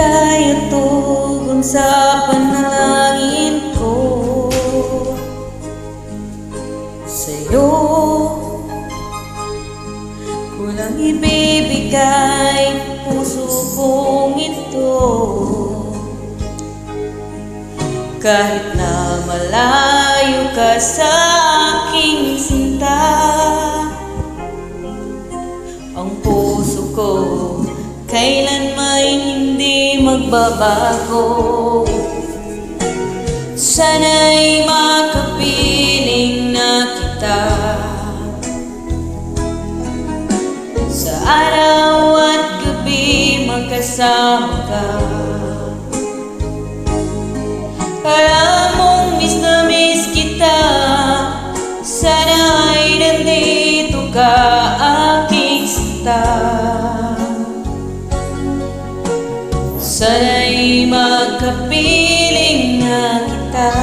hanggang sa panalangin ko. Sa'yo Kulang ibibigay puso kong ito. Kahit na malayo ka sa hindi magbabago. Sana'y makapiling na kita. Sa araw at gabi magkasama ka. Alam mong kita. Sana'y nandito ka aking sinta Sana'y magkapiling na kita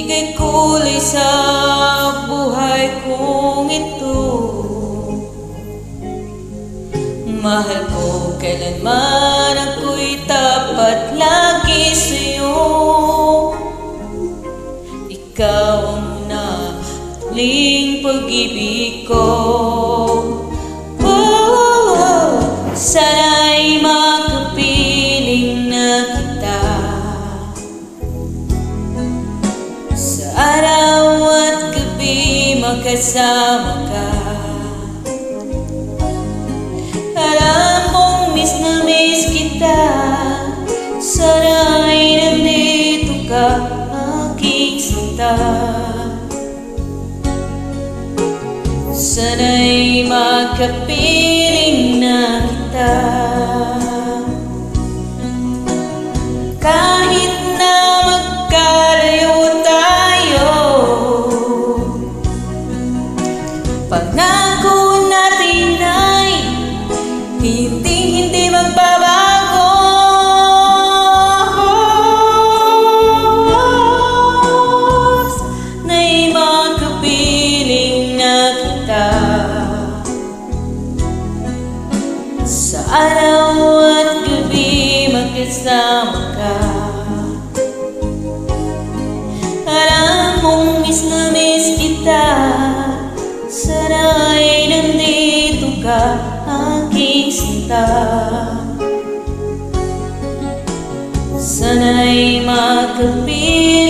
Nagbigay kulay sa buhay kong ito. Mahal ko kailanman ako'y tapat lagi sa'yo. Ikaw ang una at pag-ibig ko. Oh, Sana'y gabi magkasama ka. Alam mong miss na miss kita. Sana'y nandito ka aking sinta Sana'y magkapiling na kita Pangako natin ay Hindi, Sana'y magkapiling na kita